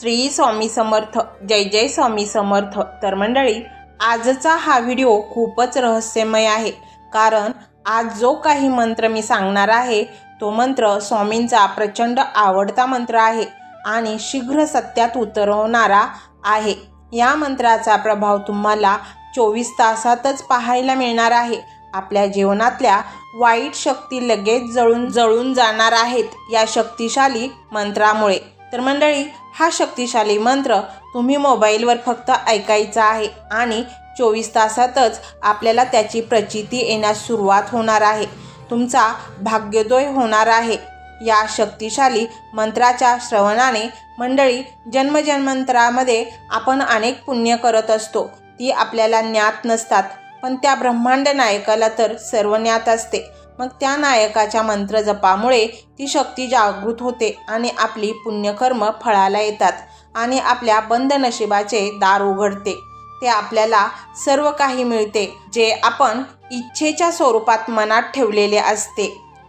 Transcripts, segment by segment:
श्री स्वामी समर्थ जय जय स्वामी समर्थ. तर मंडळी आजचा हा व्हिडिओ खूपच रहस्यमय आहे. कारण आज जो काही मंत्र मी सांगणार आहे तो मंत्र स्वामींचा प्रचंड आवडता मंत्र आहे आणि शीघ्र सत्यात उतरवणारा आहे. या मंत्राचा प्रभाव तुम्हाला चोवीस तासातच पाहायला मिळणार आहे. आपल्या जीवनातल्या वाईट शक्ती लगेच जळून जळून जाणार आहेत या शक्तिशाली मंत्रामुळे. तर मंडळी हा शक्तिशाली मंत्र तुम्ही मोबाईलवर फक्त ऐकायचा आहे आणि चोवीस तासातच आपल्याला त्याची प्रचिती येण्यास सुरुवात होणार आहे. तुमचा भाग्योदय होणार आहे. या शक्तिशाली मंत्राच्या श्रवणाने मंडळी जन्मजन्मांतरामध्ये आपण अनेक पुण्य करत असतो. ती आपल्याला ज्ञात नसतात पण त्या ब्रह्मांड नायकाला तर सर्व ज्ञात असते. मग त्या नायकाच्या मंत्रजपामुळे ती शक्ती जागृत होते आणि आपली पुण्यकर्म फळाला येतात आणि आपल्या बंद नशिबाचे दार उघडते. ते आपल्याला सर्व काही मिळते जे आपण इच्छेच्या स्वरूपात मनात ठेवलेले असते.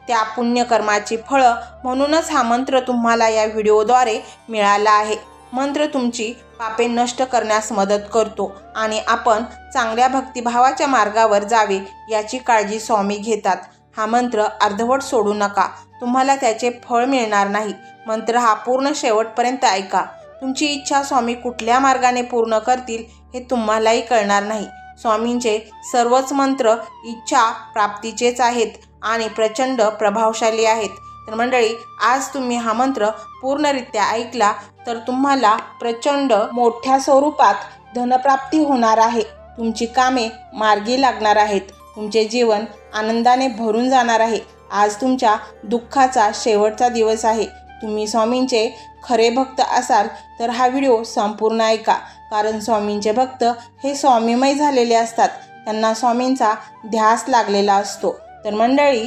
त्या पुण्यकर्माची फळं म्हणूनच हा मंत्र तुम्हाला या व्हिडिओद्वारे मिळाला आहे. मंत्र तुमची पापे नष्ट करण्यास मदत करतो आणि आपण चांगल्या भक्तिभावाच्या मार्गावर जावे याची काळजी स्वामी घेतात. हा मंत्र अर्धवट सोडू नका. तुम्हाला त्याचे फळ मिळणार नाही. मंत्र हा पूर्ण शेवटपर्यंत ऐका. तुमची इच्छा स्वामी कुठल्या मार्गाने पूर्ण करतील हे तुम्हालाही कळणार नाही. स्वामींचे सर्वच मंत्र इच्छा प्राप्तीचेच आहेत आणि प्रचंड प्रभावशाली आहेत. तर मंडळी आज तुम्ही हा मंत्र पूर्णरित्या ऐकला तर तुम्हाला प्रचंड मोठ्या स्वरूपात धनप्राप्ती होणार आहे. तुमची कामे मार्गी लागणार आहेत. तुमचे जीवन आनंदाने भरून जाणार आहे. आज तुमच्या दुःखाचा शेवटचा दिवस आहे. तुम्ही स्वामींचे खरे भक्त असाल तर हा व्हिडिओ संपूर्ण ऐका. कारण स्वामींचे भक्त हे स्वामीमय झालेले असतात. त्यांना स्वामींचा ध्यास लागलेला असतो. तर मंडळी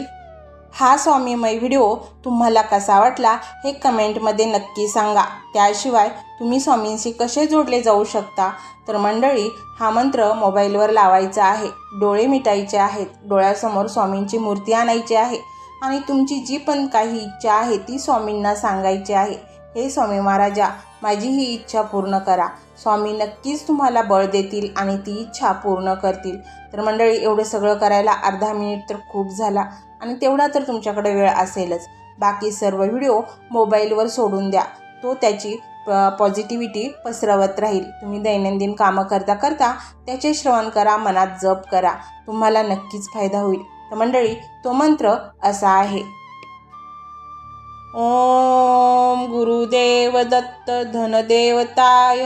हा स्वामीमय व्हिडिओ तुम्हाला कसा वाटला हे कमेंटमध्ये नक्की सांगा. त्याशिवाय तुम्ही स्वामींशी कसे जोडले जाऊ शकता? तर मंडळी हा मंत्र मोबाईलवर लावायचा आहे. डोळे मिटायचे आहेत. डोळ्यासमोर स्वामींची मूर्ती आणायची आहे. आणि तुमची जी पण काही इच्छा आहे ती स्वामींना सांगायची आहे. हे स्वामी महाराजा माझी ही इच्छा पूर्ण करा. स्वामी नक्कीच तुम्हाला बळ देतील आणि ती इच्छा पूर्ण करतील. तर मंडळी एवढं सगळं करायला अर्धा मिनिट तर खूप झाला. आणि तेवढा तर तुमच्याकडे वेळ असेलच. बाकी सर्व व्हिडिओ मोबाईलवर सोडून द्या. तो त्याची पॉझिटिव्हिटी पसरवत राहील. तुम्ही दैनंदिन कामं करता करता त्याचे श्रवण करा मनात जप करा. तुम्हाला नक्कीच फायदा होईल. तर मंडळी तो मंत्र असा आहे. ओम गुरुदेव दत्त धनदेवताय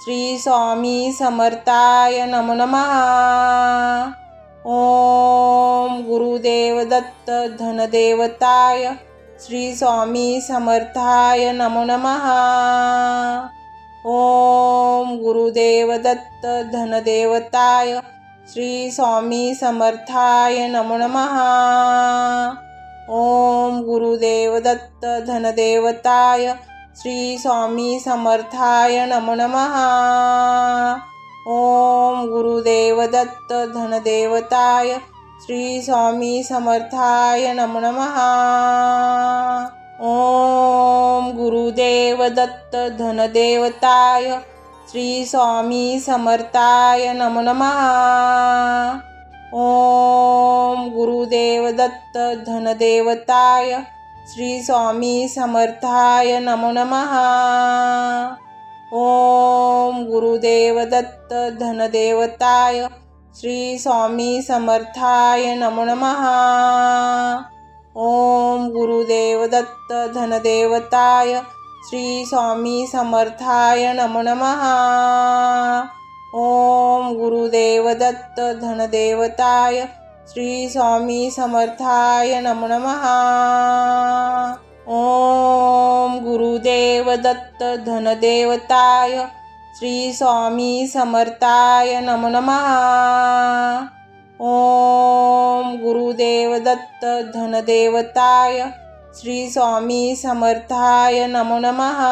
श्री स्वामी समर्थाय नमो नमः. ओम गुरुदेव दत्त धनदेवताय श्री स्वामी समर्थाय नमो नमः. ओम गुरुदेव दत्त धनदेवताय श्री स्वामी समर्थाय नमो नमः. ओम गुरुदेव दत्त धनदेवताय श्री स्वामी समर्थाय नमो नमः. ओम गुरुदेव दत्त धनदेवताय श्री स्वामी समर्थाय नमो नमः। ओम गुरुदेव दत्त धनदेवताय श्री स्वामी समर्थाय नमो नमः। ओम गुरुदेव दत्त धनदेवताय श्री स्वामी समर्थाय नमो नमः। ओम गुरुदेव दत्त धनदेवताय श्री स्वामी समर्थाय नमो नमहा ओम गुरुदेव दत्त धनदेवताय श्री स्वामी समर्थाय नमो नमहा ओम गुरुदेव दत्त धनदेवताय श्री स्वामी समर्थाय नमो नमहा ओम गुरुदेव दत्त धनदेवताय श्री स्वामी समर्थाय नम नमः। ओम गुरुदेव दत्त धनदेवताय श्री स्वामी समर्थाय नमो नमः।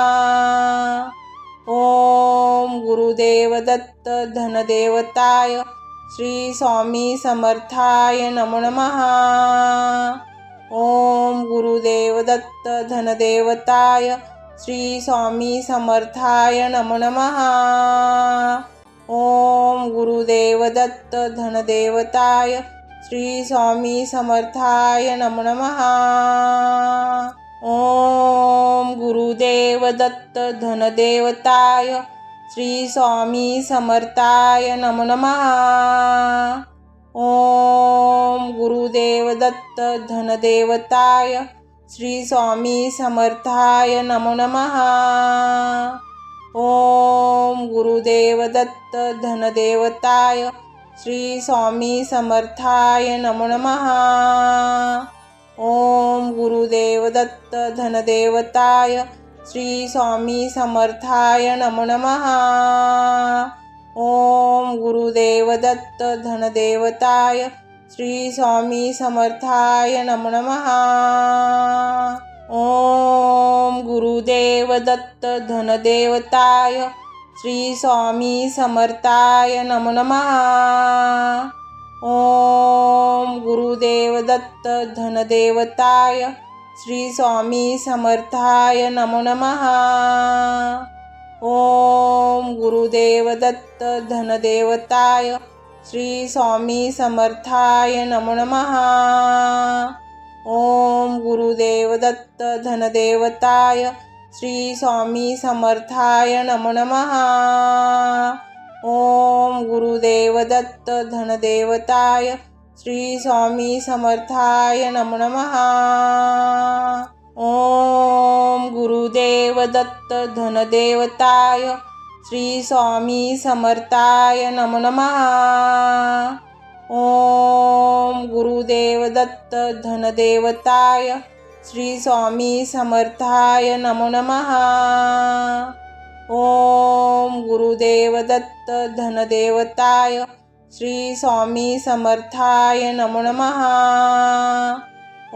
ओम गुरुदेव दत्त धनदेवताय श्री स्वामी समर्थाय नमो नमः। ओम गुरुदेव दत्त धनदेवताय श्री स्वामी समर्थाय नमो नमः। ओम गुरुदेव दत्त धनदेवताय श्री स्वामी समर्थाय नमो नमः। ओम गुरुदेव दत्त धनदेवताय श्री स्वामी समर्थाय नमो नमः। ओम गुरुदेव दत्त धनदेवताय श्री स्वामी समर्थाय नमो नमहा ओम गुरुदेव दत्त धनदेवताय श्री स्वामी समर्थाय नमो नमहा ओम गुरुदेव दत्त धनदेवताय श्री स्वामी समर्थाय नमो नमहा ओम गुरुदेव दत्त धनदेवताय श्री स्वामी समर्थाय नम नमः। ओम गुरुदेव दत्त धनदेवताय श्री स्वामी समर्थाय नमो नमः। ओम गुरुदेव दत्त धनदेवताय श्री स्वामी समर्थाय नमो नमः। ओम गुरुदेव दत्त धनदेवताय श्री स्वामी समर्थाय नमो। नमहा ओम गुरुदेव दत्त धनदेवताय श्री स्वामी समर्थाय नमो नमहा ओम गुरुदेव दत्त धनदेवताय श्री स्वामी समर्थाय नमो। नमहा ओम गुरुदेव दत्त धनदेवताय श्री स्वामी समर्थाय नमो नमः। ओम गुरुदेव दत्त धनदेवताय श्री स्वामी समर्थाय नमो नमः। ओम गुरुदेव दत्त धनदेवताय श्री स्वामी समर्थाय नमो नमः।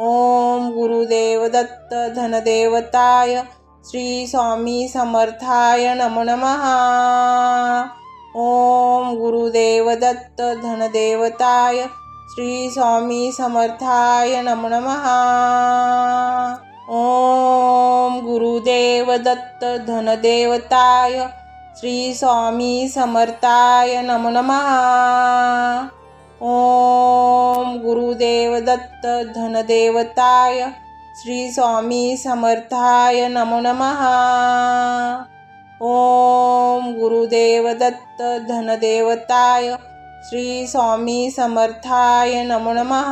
ओम गुरुदेव दत्त धनदेवताय श्री स्वामी समर्थाय नमो नमहा ओम गुरुदेव दत्त धनदेवताय श्री स्वामी समर्थाय नमो नमहा ओम गुरुदेव दत्त धनदेवताय श्री स्वामी समर्थाय नमो नमहा ओम गुरुदेव दत्त धनदेवताय श्री स्वामी समर्थाय नमो नमहा ओम गुरुदेव दत्त धनदेवताय श्री स्वामी समर्थाय नमो नमः.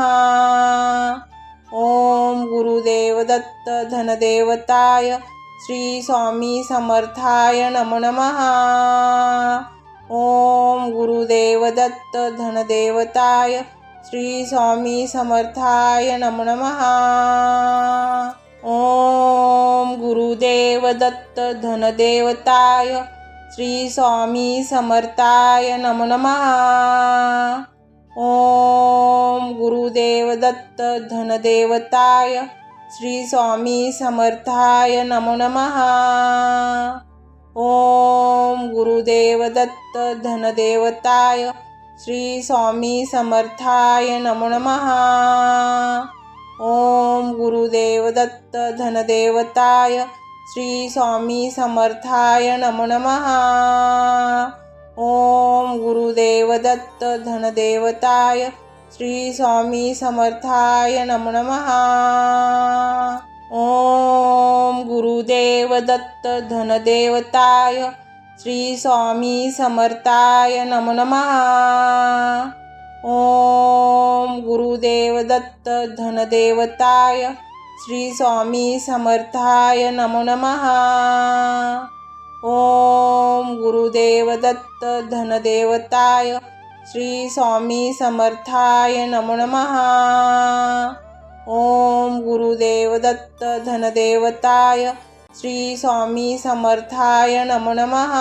ओम गुरुदेव दत्त धनदेवताय श्री स्वामी समर्थाय नमो नमहा ओम गुरुदेव दत्त धनदेवताय श्री स्वामी समर्थाय नमो नमः. ओम गुरुदेव दत्त धनदेवताय श्री स्वामी समर्थाय नमो नमः। ओम गुरुदेव दत्त धनदेवताय श्री स्वामी समर्थाय नमो नमः। ओम गुरुदेव दत्त धनदेवताय श्री स्वामी समर्थाय नमो नमः। ओम गुरुदेव दत्त धनदेवताय श्री स्वामी समर्थाय नमो नमहा ओम गुरुदेव दत्त धनदेवताय श्री स्वामी समर्थाय नमो नमहा ओम गुरुदेव दत्त धनदेवताय श्री स्वामी समर्थाय नमो नमहा ओम गुरुदेव दत्त धनदेवताय श्री स्वामी समर्थाय नमो नमः. ओम गुरुदेव दत्त धनदेवताय श्री स्वामी समर्थाय नमो नमः. ओम गुरुदेव दत्त धनदेवताय श्री स्वामी समर्थाय नमो नमः.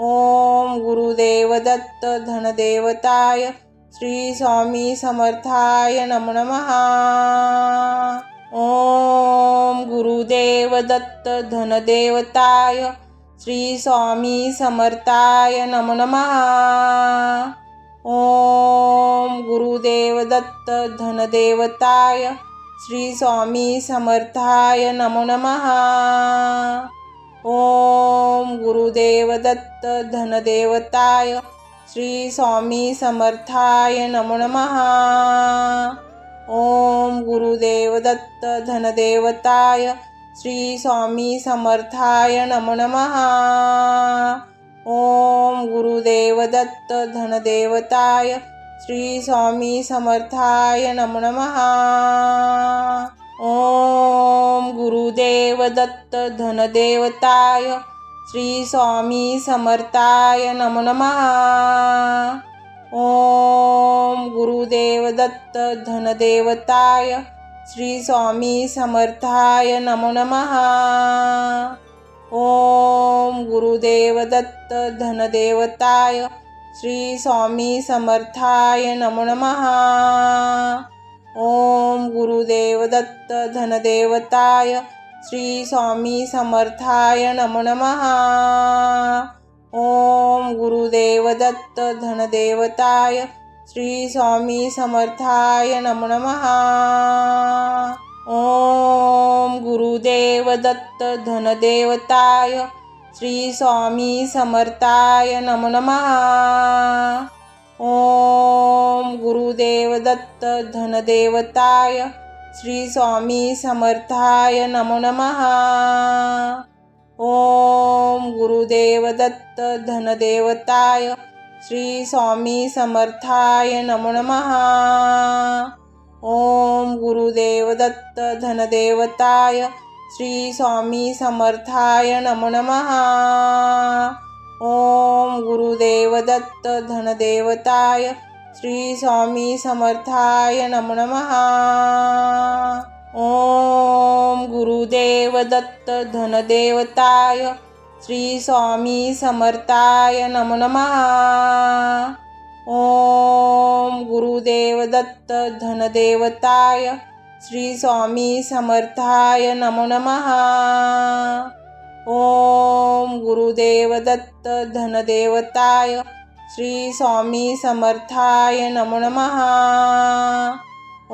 ओम गुरुदेव दत्त धनदेवताय श्री स्वामी समर्थाय नमो नमः। ओम गुरुदेव दत्त धनदेवताय श्री स्वामी समर्थाय नमो नमः। ओम गुरुदेव दत्त धनदेवताय श्री स्वामी समर्थाय नमो नमः। ओम गुरुदेव दत्त धनदेवताय श्री स्वामी समर्थाय नमो नमहा ओम गुरुदेव दत्त धनदेवताय श्री स्वामी समर्थाय नमो नमहा ओम गुरुदेव दत्त धनदेवताय श्री स्वामी समर्थाय नमो नमहा ओम गुरुदेव दत्त धनदेवताय श्री स्वामी समर्थाय नमो नमः। ओम गुरुदेव दत्त धनदेवताय श्री स्वामी समर्थाय नमो नमः। ओम गुरुदेव दत्त धनदेवताय श्री स्वामी समर्थाय नमो नमः। ओम गुरुदेव दत्त धनदेवताय श्री स्वामी समर्थाय नमो नमः। ओम गुरुदेव दत्त धनदेवताय श्री स्वामी समर्थाय नमो नमः। ओम गुरुदेव दत्त धनदेवताय श्री स्वामी समर्थाय नमो नमः। देवदत्त दत्त धनदेवताय श्री स्वामी समर्थाय नमो नमः। ओम गुरुदेवदत्त धनदेवताय श्री स्वामी समर्थाय नमो नमः। ओम गुरुदेवदत्त धनदेवताय श्री स्वामी समर्थाय नमो नमः। ओम गुरुदेवदत्त धनदेवताय श्री स्वामी समर्थाय नमो नमः। ओम गुरुदेव दत्त धनदेवताय श्री स्वामी समर्थाय नमो ओम गुरुदेव दत्त धनदेवताय श्री स्वामी समर्थाय नमो नमः। ओम गुरुदेव दत्त धनदेवताय श्री स्वामी समर्थाय नमो नमहा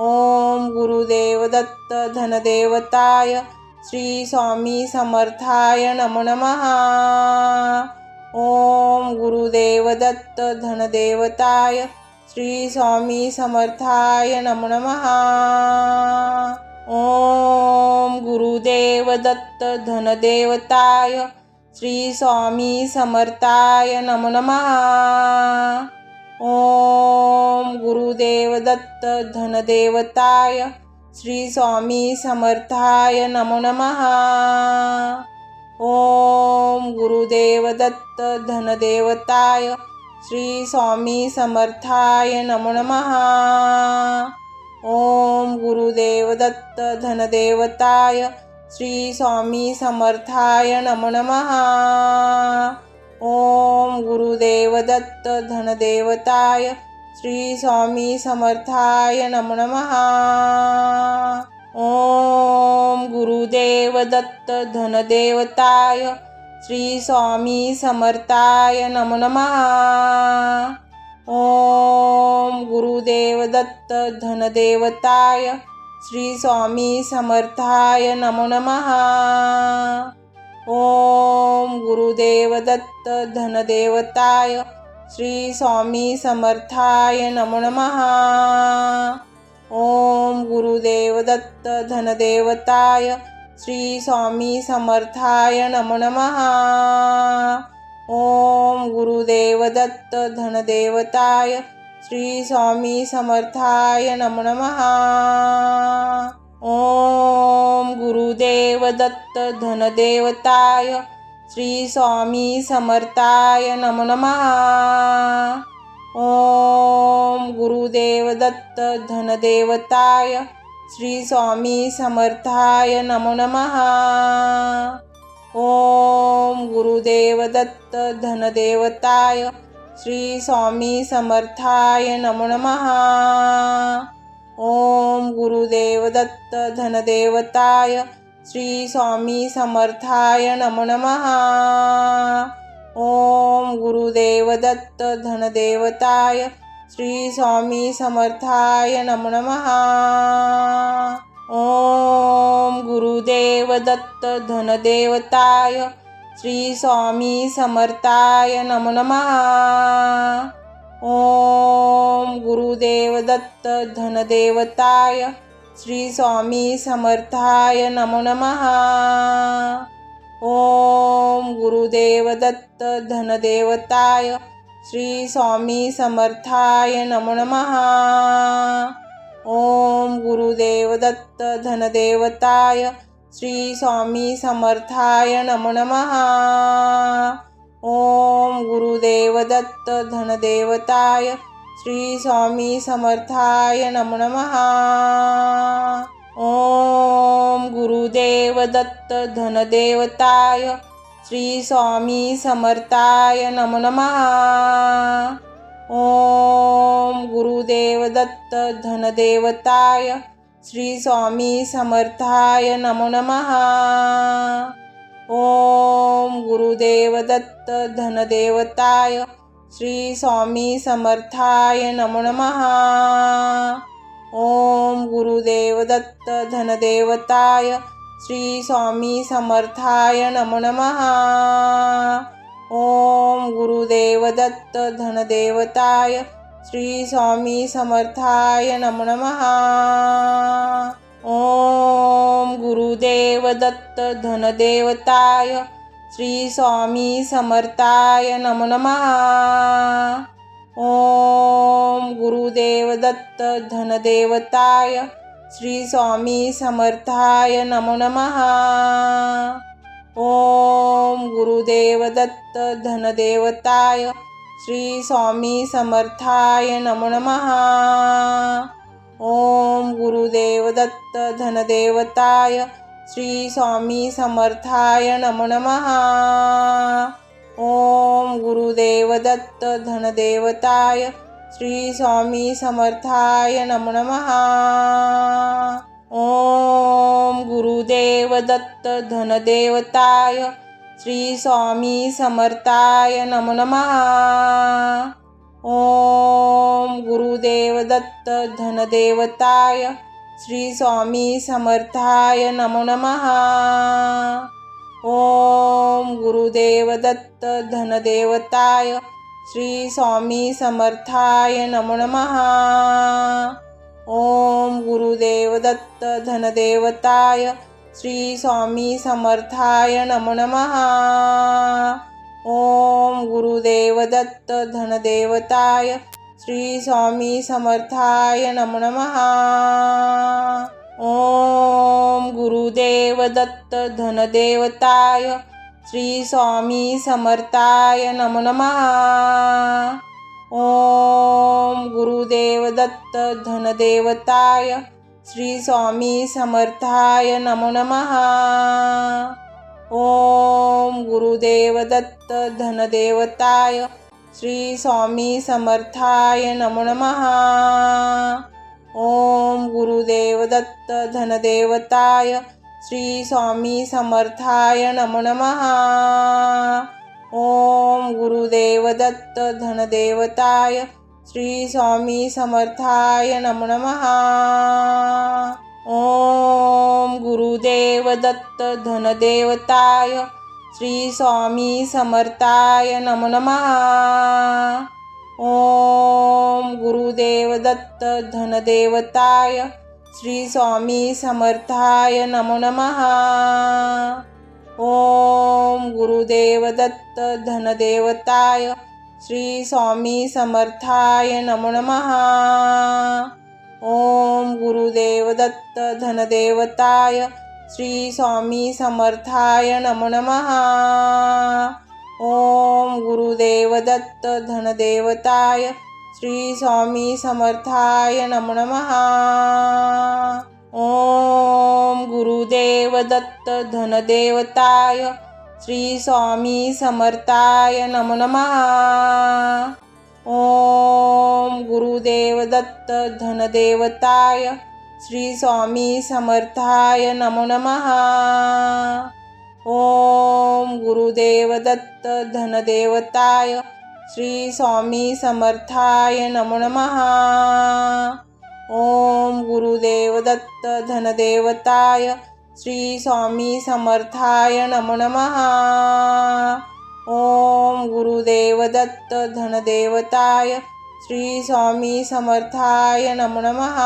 ओम गुरुदेव दत्त धनदेवताय श्री स्वामी समर्थाय नमो नमहा ओम गुरुदेव दत्त धनदेवताय श्री स्वामी समर्थाय नमो नमहा ओम गुरुदेव दत्त धनदेवताय श्री स्वामी समर्थाय नमो ओम गुरुदेव दत्त धनदेवताय श्री स्वामी समर्थाय नमो नमः। ओम गुरुदेव दत्त धनदेवताय श्री स्वामी समर्थाय नमो नमः। ओम गुरुदेव दत्त धनदेवताय श्री स्वामी समर्थाय नम नमहा ओम गुरुदेव दत्त धनदेवताय श्री स्वामी समर्थाय नम नमहा ओम गुरुदेव दत्त धनदेवताय श्री स्वामी समर्थाय नम नमहा ओम गुरुदेव दत्त धनदेवताय श्री स्वामी समर्थाय नमो नमहा ओम गुरुदेव दत्त धनदेवताय श्री स्वामी समर्थाय नमो नमहा ओम गुरुदेव दत्त धनदेवताय श्री स्वामी समर्थाय नमो नमहा ओम गुरुदेव दत्त धनदेवताय श्री स्वामी समर्थाय नमो नमः। ओम गुरुदेव दत्त धनदेवताय श्री स्वामी समर्थाय नमो नमः। ओम गुरुदेव दत्त धनदेवताय श्री स्वामी समर्थाय नमो नमहा ओम गुरुदेव दत्त धनदेवताय श्री स्वामी समर्थाय नमो नमहा ओम गुरुदेव दत्त धनदेवताय श्री स्वामी समर्थाय नमो नमहा ओम गुरुदेव दत्त धनदेवताय श्री स्वामी समर्थाय नमो नमहा ओम गुरुदेव दत्त धनदेवताय श्री स्वामी समर्थाय नमो नमः। ओम गुरुदेव दत्त धनदेवताय श्री स्वामी समर्थाय नमो नमः। ओम गुरुदेव दत्त धनदेवताय श्री स्वामी समर्थाय नमो नमः। ओम गुरुदेव दत्त धनदेवताय श्री स्वामी समर्थाय नमो नमहा ओम गुरुदेव दत्त धनदेवताय श्री स्वामी समर्थाय नमो नमहा ओम गुरुदेव दत्त धनदेवताय श्री स्वामी समर्थाय नमो नमहा ओम गुरुदेव दत्त धनदेवताय श्री स्वामी समर्थाय नमो नमः। ओम गुरुदेव दत्त धनदेवताय श्री स्वामी समर्थाय नमो नमः। ओम गुरुदेव दत्त धनदेवताय श्री स्वामी समर्थाय नमो नमः। ओम गुरुदेव दत्त धनदेवताय श्री स्वामी समर्थाय नमो नमः। ओम गुरुदेव दत्त धनदेवताय श्री स्वामी समर्थाय नमो नमः। ओम गुरुदेव दत्त धनदेवताय श्री स्वामी समर्थाय नमो नमः। ओम गुरुदेव दत्त धनदेवताय श्री स्वामी समर्थाय नमो नमहा ओम गुरुदेव दत्त धनदेवताय श्री स्वामी समर्थाय नमो नमहा ओम गुरुदेव दत्त धनदेवताय श्री स्वामी समर्थाय नमो नमहा ओम गुरुदेव दत्त धनदेवताय श्री स्वामी समर्थाय नमो नमः। ओम गुरुदेव दत्त धनदेवताय श्री स्वामी समर्थाय नमो नमः। ओम गुरुदेव दत्त धनदेवताय श्री स्वामी समर्थाय नमो नमः। ओम गुरुदेव दत्त धनदेवताय श्री स्वामी समर्थाय नमो नमहा ओम गुरुदेव दत्त धनदेवताय श्री स्वामी समर्थाय नमो नमहा ओम गुरुदेव दत्त धनदेवताय श्री स्वामी समर्थाय नमो नमहा ओम गुरुदेव दत्त धनदेवताय श्री स्वामी समर्थाय नमो नमहा ओम गुरुदेव दत्त धनदेवताय श्री स्वामी समर्थाय नमो नमः। ओम गुरुदेव दत्त धनदेवताय श्री स्वामी समर्थाय नमो नमः। ओम गुरुदेव दत्त धनदेवताय श्री स्वामी समर्थाय नमो नमः। ओम गुरुदेव दत्त धनदेवताय श्री स्वामी समर्थाय नमो नमः। ओम गुरुदेव दत्त धनदेवताय श्री स्वामी समर्थाय नमो नमः। ओम गुरुदेव दत्त धनदेवताय श्री स्वामी समर्थाय नमो नमहा ओम गुरुदेव दत्त धनदेवताय श्री स्वामी समर्थाय नमो नमहा ओम गुरुदेव दत्त धनदेवताय श्री स्वामी समर्थाय नमो नमहा ओम गुरुदेव दत्त धनदेवताय श्री स्वामी समर्थाय नमो नमः। ओम गुरुदेव दत्त धनदेवताय श्री स्वामी समर्थाय नमो नमः। ओम गुरुदेव दत्त धनदेवताय श्री स्वामी समर्थाय नमो नमः। ओम गुरुदेव दत्त धनदेवताय श्री स्वामी समर्थाय नमो नमः। ओम गुरुदेव दत्त धनदेवताय श्री स्वामी समर्थाय नमो नमः।